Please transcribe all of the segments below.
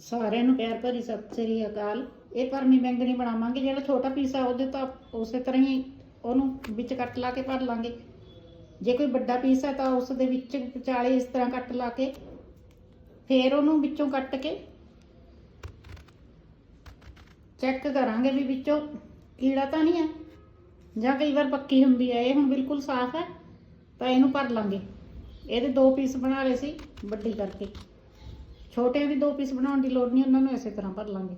ਸਾਰਿਆਂ ਨੂੰ ਪਿਆਰ ਭਰੀ ਸਤਿ ਸ੍ਰੀ ਅਕਾਲ। ਇਹ ਭਰਮੀ ਬੈਂਗਣੀ ਬਣਾਵਾਂਗੇ, ਜਿਹੜਾ ਛੋਟਾ ਪੀਸ ਆ ਉਹਦੇ ਤਾਂ ਉਸੇ ਤਰ੍ਹਾਂ ਹੀ ਉਹਨੂੰ ਵਿੱਚ ਕੱਟ ਲਾ ਕੇ ਭਰ ਲਾਂਗੇ। ਜੇ ਕੋਈ ਵੱਡਾ ਪੀਸ ਹੈ ਤਾਂ ਉਸ ਦੇ ਵਿੱਚ ਵਿਚਾਲੇ ਇਸ ਤਰ੍ਹਾਂ ਕੱਟ ਲਾ ਕੇ ਫੇਰ ਉਹਨੂੰ ਵਿੱਚੋਂ ਕੱਟ ਕੇ ਚੈੱਕ ਕਰਾਂਗੇ ਵੀ ਵਿੱਚੋਂ ਕੀੜਾ ਤਾਂ ਨਹੀਂ ਹੈ ਜਾਂ ਕਈ ਵਾਰ ਪੱਕੀ ਹੁੰਦੀ ਹੈ ਇਹ ਹੁਣ ਬਿਲਕੁਲ ਸਾਫ਼ ਹੈ, ਤਾਂ ਇਹਨੂੰ ਭਰ ਲਾਂਗੇ। ਇਹਦੇ ਦੋ ਪੀਸ ਬਣਾ ਲਏ ਸੀ ਵੱਡੀ ਕਰਕੇ। ਛੋਟਿਆਂ ਦੀ ਦੋ ਪੀਸ ਬਣਾਉਣ ਦੀ ਲੋੜ ਨਹੀਂ, ਉਹਨਾਂ ਨੂੰ ਇਸੇ ਤਰ੍ਹਾਂ ਭਰ ਲਾਂਗੇ।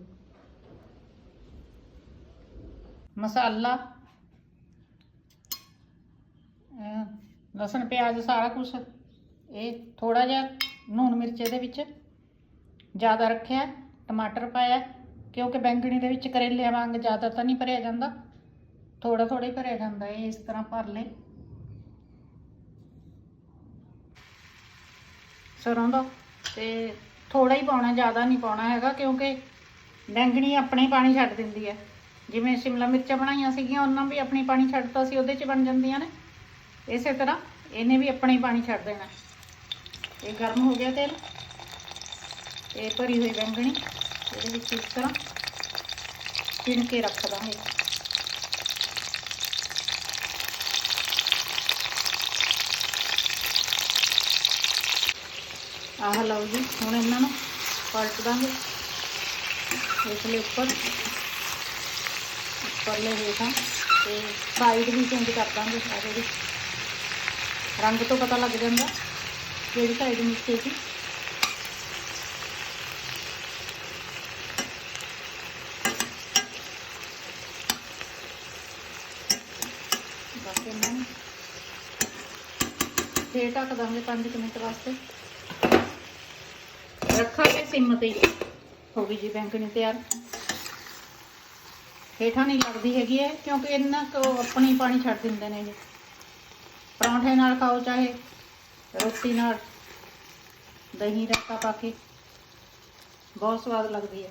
ਮਸਾਲਾ, ਅਹ, ਲਸਣ, ਪਿਆਜ਼, ਸਾਰਾ ਕੁਝ ਇਹ ਥੋੜਾ ਜਿਹਾ ਨੂਨ ਮਿਰਚ ਇਹਦੇ ਵਿੱਚ ਜ਼ਿਆਦਾ ਰੱਖਿਆ, ਟਮਾਟਰ ਪਾਇਆ, ਕਿਉਂਕਿ ਬੈਂਗਣੀ ਦੇ ਵਿੱਚ ਕਰੇਲਿਆਂ ਵਾਂਗ ਜ਼ਿਆਦਾ ਤਾਂ ਨਹੀਂ ਭਰਿਆ ਜਾਂਦਾ। ਥੋੜਾ ਥੋੜਾ ਹੀ ਭਰਿਆ ਜਾਂਦਾ, ਇਹ ਇਸ ਤਰ੍ਹਾਂ ਭਰ ਲੈ ਸਰੋਂ ਦਾ ਤੇ ਥੋੜਾ ਹੀ ਪਾਉਣਾ, ਜ਼ਿਆਦਾ ਨਹੀਂ ਪਾਉਣਾ ਹੈਗਾ, ਕਿਉਂਕਿ ਬੈਂਗਣੀ ਆਪਣੇ ਹੀ ਪਾਣੀ ਛੱਡ ਦਿੰਦੀ ਹੈ। ਜਿਵੇਂ ਸ਼ਿਮਲਾ ਮਿਰਚਾਂ ਬਣਾਈਆਂ ਸੀਗੀਆਂ, ਉਹਨਾਂ ਵੀ ਆਪਣੀ ਪਾਣੀ ਛੱਡਤਾ ਸੀ, ਉਹਦੇ 'ਚ ਬਣ ਜਾਂਦੀਆਂ ਨੇ। ਇਸੇ ਤਰ੍ਹਾਂ ਇਹਨੇ ਵੀ ਆਪਣਾ ਹੀ ਪਾਣੀ ਛੱਡ ਦੇਣਾ। ਇਹ ਗਰਮ ਹੋ ਗਿਆ ਤੇਲ। ਤੇ ਭਰੀ ਹੋਈ ਬੈਂਗਣੀ ਇਹਦੇ ਵਿੱਚ ਇਸ ਤਰ੍ਹਾਂ ਛਿਣ ਕੇ ਰੱਖ ਦਾਂਗੇ ਆਹ ਲਓ ਜੀ, ਹੁਣ ਇਹਨਾਂ ਨੂੰ ਪਲਟ ਦਾਂਗੇ ਇਸ ਲਈ ਉੱਪਰ, ਉੱਪਰਲੇ ਹੇਠਾਂ ਤੇ ਸਾਈਡ ਵੀ ਚੇਂਜ ਕਰ ਦਾਂਗੇ ਸਾਰੇ ਦੀ ਰੰਗ ਤੋਂ ਪਤਾ ਲੱਗ ਜਾਂਦਾ ਕਿਹੜੀ ਸਾਈਡ ਨੀਚੇ ਸੀ। ਬਸ ਇਹਨਾਂ ਨੂੰ ਫੇਰ ਢੱਕ ਦਾਂਗੇ 5 ਮਿੰਟ ਵਾਸਤੇ। ਰੱਖਾਂਗੇ, ਸਿਮ ਤੇ ਹੀ। ਹੋ ਗਈ ਜੀ ਬੈਂਗਣੀ ਤਿਆਰ। ਹੇਠਾਂ ਨਹੀਂ ਲੱਗਦੀ ਹੈਗੀ ਹੈ ਕਿਉਂਕਿ ਇਹਨਾਂ ਕੋ ਆਪਣੀ ਪਾਣੀ ਛੱਡ ਦਿੰਦੇ ਨੇ ਇਹ ਪਰੌਂਠੇ ਨਾਲ ਖਾਓ ਚਾਹੇ, ਰੋਟੀ ਨਾਲ। ਦਹੀਂ ਰਾਇਤਾ ਪਾ ਕੇ। ਬਹੁਤ ਸਵਾਦ ਲੱਗਦੀ ਹੈ।